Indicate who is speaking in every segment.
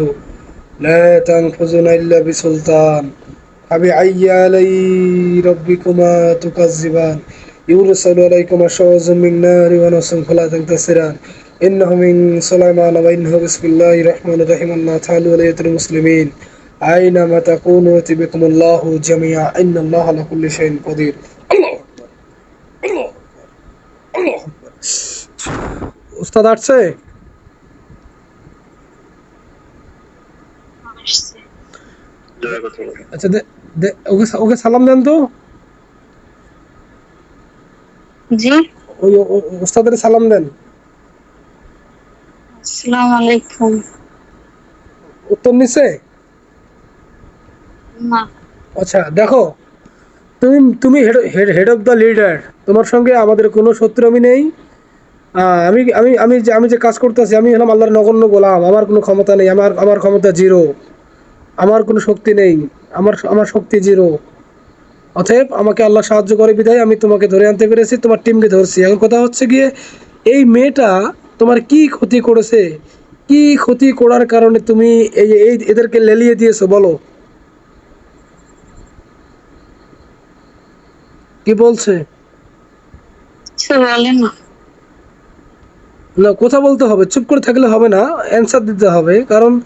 Speaker 1: الأرض لا تنفذنا إلا بسلطان فبأي علي ربكما تكذبان يرسل عليكما شواظ من نار ونصم فلا تنتصران إنه من سليمان وإنه بسم الله الرحمن الرحيم الله تعالى ولية المسلمين أينما تكونوا يأتي بكم الله جميعا إن الله على كل شيء قدير الله أكبر الله أكبر الله أكبر أستاذ
Speaker 2: أرسي
Speaker 1: আচ্ছা ওকে ওকে সালাম দেন তো।
Speaker 2: জি।
Speaker 1: ওই ওস্তাদের সালাম দেন।
Speaker 2: আসসালামু আলাইকুম।
Speaker 1: উত্তর নিচ্ছে
Speaker 2: না।
Speaker 1: আচ্ছা দেখো তুমি তুমি head head of the leader তোমার সঙ্গে আমাদের কোনো শত্রুমি নেই। আমি আমি আমি যে আমি যে কাজ করতেছি আমি হলাম আল্লাহর নগণ্য গোলাম আমার কোনো ক্ষমতা নেই আমার আমার ক্ষমতা জিরো আমার কোনো শক্তি নেই। আমার আমার শক্তি জিরো। অতএব আমাকে আল্লাহ সাহায্য করে বিধায় আমি তোমাকে ধরে আনতে পেরেছি তোমার টিমকে ধরছি। এখন কথা হচ্ছে গিয়ে এই মেয়েটা তোমার কি ক্ষতি করেছে? কি ক্ষতি করার কারণে তুমি এই এই এদেরকে লেলিয়ে দিয়েছ বলো। কি বলছে?
Speaker 2: না।
Speaker 1: না কথা বলতে হবে চুপ করে থাকলে হবে না অ্যান্সার দিতে হবে। কারণ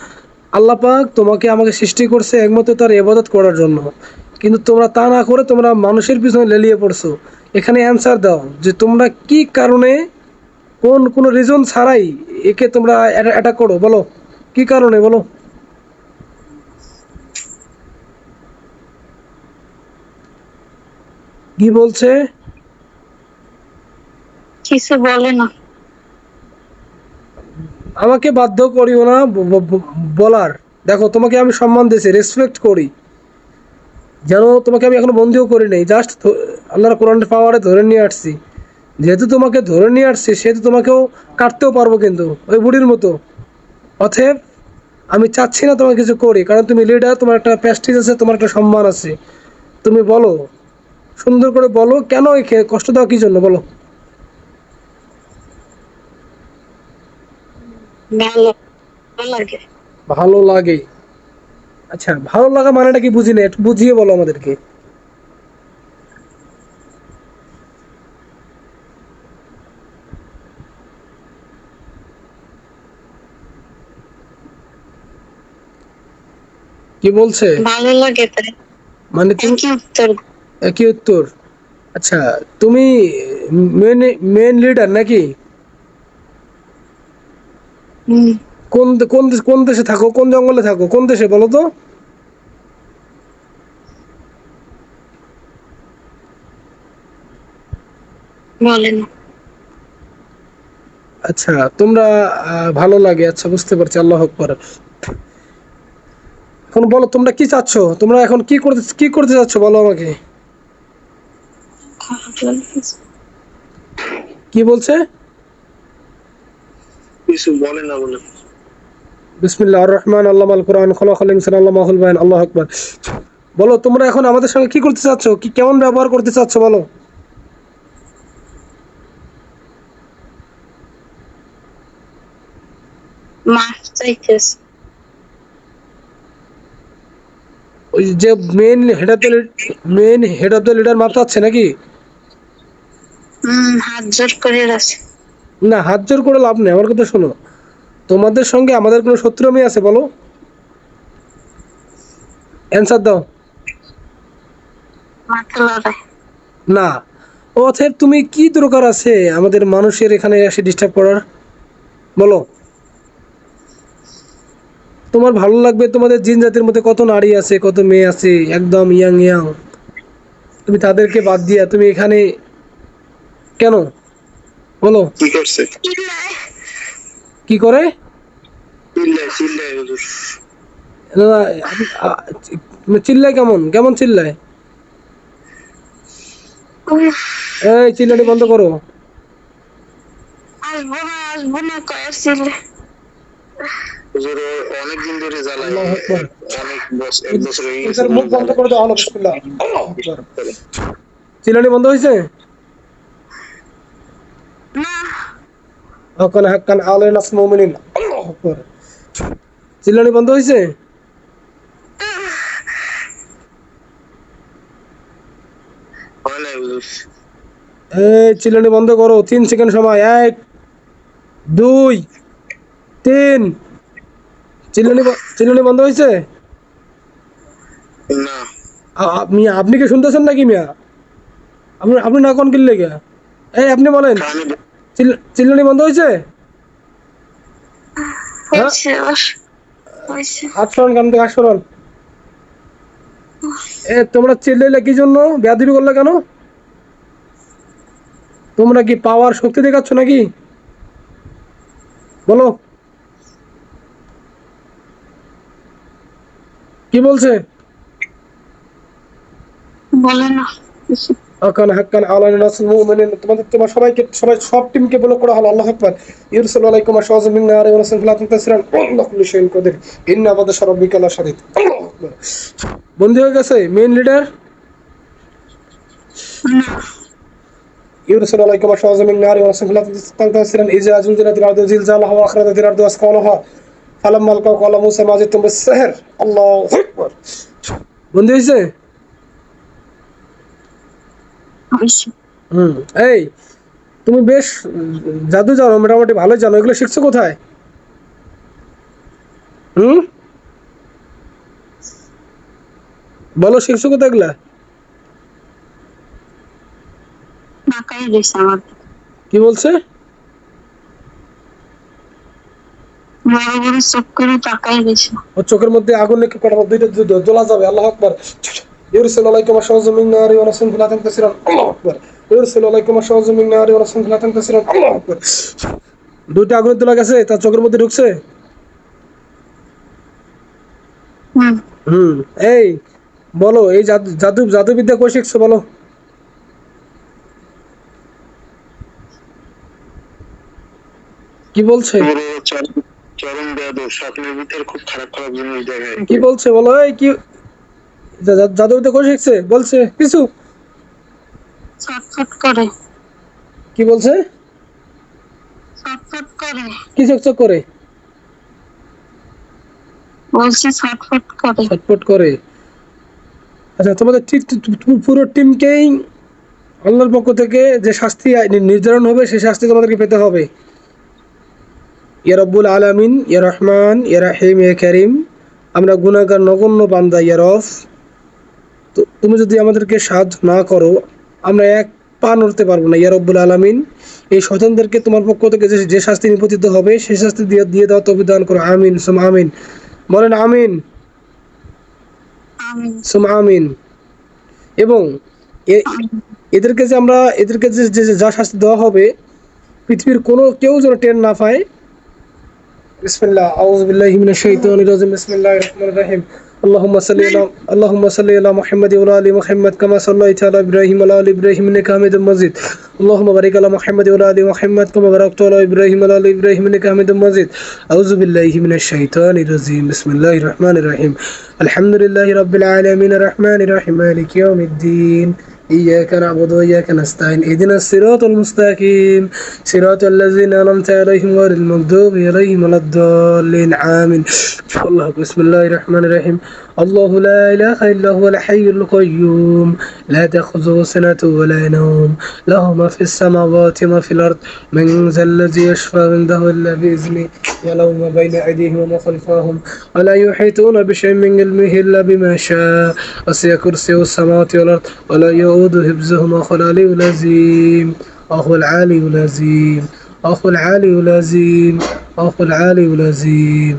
Speaker 1: আল্লাহ পাক তোমাকে আমাকে সৃষ্টি করছে একমাত্র তার ইবাদত করার জন্য। কিন্তু তোমরা তা না করে তোমরা মানুষের পিছনে লেলিয়ে পড়ছো। এখানে অ্যান্সার দাও যে তোমরা কি কারণে, কোন, কোনো রিজন ছাড়াই একে তোমরা অ্যাটাক করো? বলো, কি কারণে বলো? কি বলছে?
Speaker 2: কিছু বলে না।
Speaker 1: আমাকে বাধ্য করিও না বলার। দেখো, তোমাকে আমি সম্মান দিয়েছি রেসপেক্ট করি। যেন তোমাকে আমি এখনও বন্দিও করি নাই। জাস্ট আল্লাহর কোরআনের পাওয়ারে ধরে নিয়ে আসছি। যেহেতু তোমাকে ধরে নিয়ে আসছি, সেহেতু তোমাকেও কাটতেও পারব কিন্তু, ওই বুড়ির মতো। অতএব, আমি চাচ্ছি না তোমাকে কিছু করি, কারণ তুমি লিডার তোমার একটা প্যাস্টিজ আছে, তোমার একটা সম্মান আছে। তুমি বলো, সুন্দর করে বলো, কেন কষ্ট দেওয়া কি জন্য? বলো।
Speaker 2: ভালো লাগে।
Speaker 1: ভালো লাগে। আচ্ছা ভালো লাগা মানেটা কি বুঝি না? একটু বুঝিয়ে বলো আমাদেরকে। কি বলছে?
Speaker 2: ভালো লাগে
Speaker 1: মানে তুমি
Speaker 2: একই উত্তর।
Speaker 1: একই উত্তর। আচ্ছা তুমি মেন মেন লিডার নাকি? কোন কোন কোন দেশে থাকো? কোন জঙ্গলে থাকো? কোন দেশে বলো তো? আচ্ছা তোমরা ভালো লাগে। আচ্ছা বুঝতে পারছি। আল্লাহ আকবার। এখন বলো তোমরা কি চাচ্ছ? তোমরা এখন কি করতে কি করতে চাচ্ছ? বলো আমাকে। কি বলছে?
Speaker 3: কিছু বলে না বলে।
Speaker 1: বিসমিল্লাহ রহমান আল্লাহ আল কোরআন ইনসান আল্লাহ মাহুল আল্লাহ আকবার। বলো তোমরা এখন আমাদের সঙ্গে কি করতে চাচ্ছ? কি কেমন ব্যবহার করতে চাচ্ছ বলো?
Speaker 2: মাফ চাইতেছে
Speaker 1: ওই যে main head of the main head of the leader মাপ চাচ্ছে নাকি?
Speaker 2: হুম হাত জোর করে আছে
Speaker 1: না হাত জোর করে লাভ নেই আমার কথা শোনো। তোমাদের সঙ্গে আমাদের কোনো শত্রু আমি আছে বলো। অ্যান্সার দাও। না। অথব তুমি কি দরকার আছে আমাদের মানুষের এখানে এসে ডিস্টার্ব করার? বলো। তোমার ভালো লাগবে তোমাদের জিন জাতির মধ্যে কত নারী আছে কত মেয়ে আছে একদম ইয়াং ইয়াং। তুমি তাদেরকে বাদ দিয়া তুমি এখানে কেন? বলো।
Speaker 3: কি করছে?
Speaker 1: কি করে?
Speaker 3: চিল্লায়
Speaker 1: কেমন? কেমন চিল্লায়? এই চিল্লানি বন্ধ করো।
Speaker 2: আসব না আসব না কয়েছিল
Speaker 3: হুজুর ও অনেকদিন ধরে জ্বালায়। অনেক বছর এক বছর
Speaker 1: মুখ বন্ধ করে দাও আল্লাহু। চিল্লানি বন্ধ হয়েছে? হকান হাক্কান আলে নাস মুমিনিন। আল্লাহু আকবার। চিল্লানি বন্ধ
Speaker 3: হইছে?
Speaker 1: এই চিল্লানি বন্ধ করো তিন সেকেন্ড সময় এক দুই তিন। চিল্লানি চিল্লানি বন্ধ হয়েছে আপনি আপনি কি শুনতেছেন নাকি মিয়া? আপনি আপনি না কোন কিনলে গিয়া? এই আপনি বলেন। চিল্লানি বন্ধ হয়েছে?
Speaker 2: হয়েছে হয়েছে।
Speaker 1: হাত সরান কেন থেকে হাত সরান। এ তোমরা চিল্লাইলে কি জন্য? বেয়াদিবি করলে কেন? তোমরা কি পাওয়ার শক্তি দেখাচ্ছ নাকি? বলো। কি বলছে?
Speaker 2: বলে না
Speaker 1: আকান হাক্কান আলান নাসুল মুমিনিন তোমাদের তোমার সবাইকে সবাই সব টিমকে বলে করা হলো আল্লাহু আকবার ইরসালু আলাইকুম আশওয়াজ মিন নার ওয়া রাসূলুল্লাহ লাকুম তাসরান আল্লাহু কুল্লি শাইইন কাদির ইন্না বাদাশ রাব্বিকা লা শাদীদ আল্লাহু আকবার বন্ধু হয়ে গেছে মেইন লিডার
Speaker 2: না
Speaker 1: يرسل عليكم أشواظ من نار ورسل لا تنتصرا إذا زلزلت الأرض زلزالها وأخرجت الأرض أثقالها فلما ألقوا قال موسى ما جئتم بالسحر الله أكبر বন্ধু হয়েছে হুম এই তুমি বেশ জাদু জানো মোটামুটি ভালোই জানো। এগুলো শিখছো কোথায়? হুম? বলো শিখছো কোথায় এগুলা? কি বলছে? চোখের মধ্যে আগুন দুইটা দুইটা জ্বলা যাবে আল্লাহ আকবার। يرسل عليكم أشواظ من نار ونسل فلا تنتصرا الله أكبر يرسل عليكم أشواظ من نار ونسل فلا تنتصرا الله أكبر দুইটা আগুনের তোলা গেছে তার চোখের মধ্যে ঢুকছে
Speaker 2: হুম
Speaker 1: হুম এই বলো এই জাদু জাদু জাদুবিদ্যা কই শিখছো বলো কি বলছে
Speaker 3: পুরো চরম চরম বেয়াদব স্বপ্নের ভিতরে খুব খারাপ খারাপ জিনিস দেখায়
Speaker 1: কি বলছে বলো এই কি জা- জা- জাদুবিদ্যা কই শিখছে? বলছে কিছু?
Speaker 2: ছটফট করে।
Speaker 1: কি বলছে?
Speaker 2: ছটফট করে।
Speaker 1: কি চকচক করে?
Speaker 2: বলছি ছটফট করে।
Speaker 1: ছটফট করে। আচ্ছা তোমাদের পুরো টিমকেই আল্লাহর পক্ষ থেকে যে শাস্তি নির্ধারণ হবে সেই শাস্তি তোমাদেরকে পেতে হবে। ইয়া রব্বুল আলামিন ইয়া রহমান ইয়া রাহিম ইয়া করিম। আমরা গুনাহগার নগণ্য বান্দা ইয়া রফ তো তুমি যদি আমাদেরকে সাহায্য না করো আমরা এক পা নড়তে পারব না। ইয়া রব্বুল আলামিন এই স্বজনদেরকে তোমার পক্ষ থেকে যে যে শাস্তি নিপতিত হবে সেই শাস্তি দিয়ে দিয়ে দাও তবে দান করো। আমিন সুম আমিন। বলেন আমিন।
Speaker 2: আমি
Speaker 1: সুম আমিন। এবং এদেরকে যে আমরা এদেরকে যে যে- শাস্তি দেওয়া হবে পৃথিবীর কোনো কেউ যেন টের না পায়। বিসমিল্লাহ আউযু বিল্লাহি মিনাশ শাইতানির রাজিম। বিসমিল্লাহির রহমানির রহিম। اللهم صل على اللهم صل على محمد وعلى آل محمد كما صليت على إبراهيم وعلى آل إبراهيم إنك حميد مجيد. اللهم بارك على محمد وعلى آل محمد كما باركت على إبراهيم وعلى آل إبراهيم إنك حميد مجيد. أعوذ بالله من الشيطان الرجيم. بسم الله الرحمن الرحيم. الحمد لله رب العالمين. الرحمن الرحيم. مالك يوم الدين. إياك نعبد وإياك نستعين. اهدنا الصراط المستقيم. صراط الذين أنعمت عليهم غير المغضوب عليهم ولا الضالين. آمين. الله. بسم الله الرحمن الرحيم. الله لا إله إلا هو الحي القيوم. لا تأخذه سنة ولا نوم. له ما في السماوات وما في الأرض. من ذا الذي يشفى عنده إلا بإذنه. يعلم ما بين أيديهم وما خلفهم. ولا يحيطون بشيء من علمه إلا بما شاء. وسع كرسيه السماوات والأرض. ولا يؤود حفظهما. وهو العلي العظيم. وهو العالي العظيم. وهو العالي العظيم. وهو العالي العظيم.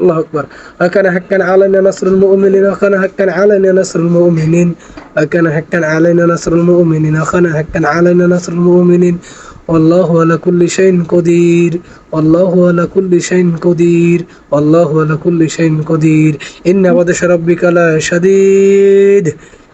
Speaker 1: الله أكبر. وكان حقا علينا نصر المؤمنين وكان حقا علينا نصر المؤمنين. وكان حقا علينا نصر المؤمنين وكان حقا علينا نصر المؤمنين. والله على كل شيء قدير. والله على كل شيء قدير. والله على كل شيء قدير. إن بدش ربك لا شديد.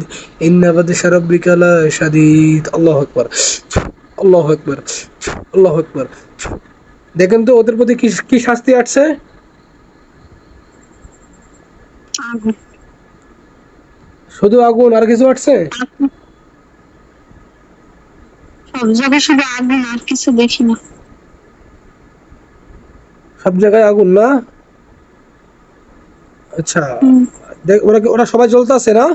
Speaker 1: শাদিদ ইন্নাবাদিশা রব্বিকা লা শাদিদ। আল্লাহু আকবার। আল্লাহ আকবার। আল্লাহ আকবার। দেখেন তো ওদের প্রতি কি কি শাস্তি আসছে? শুধু আগুন আর কিছু আসছে?
Speaker 2: সব জায়গায় আগুন না।
Speaker 1: আচ্ছা। ওরা ওরা সবাই জ্বলতে আছে না?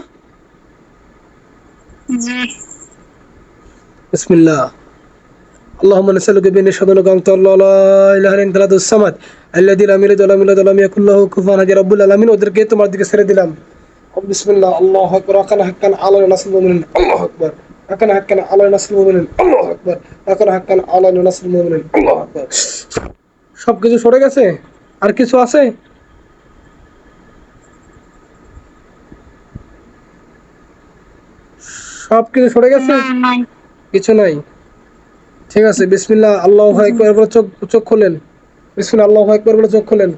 Speaker 2: জি
Speaker 1: بسم الله اللهم نسألك بأن نشهد أنك أنت الله لا إله إلا أنت الصمد الذي لم يلد ولم يولد ولم يكن له كفوا أحد يا رب العالمين ওদেরকে তোমার দিকে ছেড়ে দিলাম بسم الله الله أكبر وكان حقا على نصر المؤمنين الله أكبر وكان حقا على نصر المؤمنين الله أكبر وكان حقا على نصر المؤمنين الله أكبر সব কিছু সরে গেছে আর কিছু আছে সব কিছু সরে গেছে? কিছু নাই? ঠিক আছে বিসমিল্লাহ আল্লাহ একবার বলে চোখ চোখ খোলেন। বিসমিল্লাহ আল্লাহ একবার বলে চোখ খোলেন।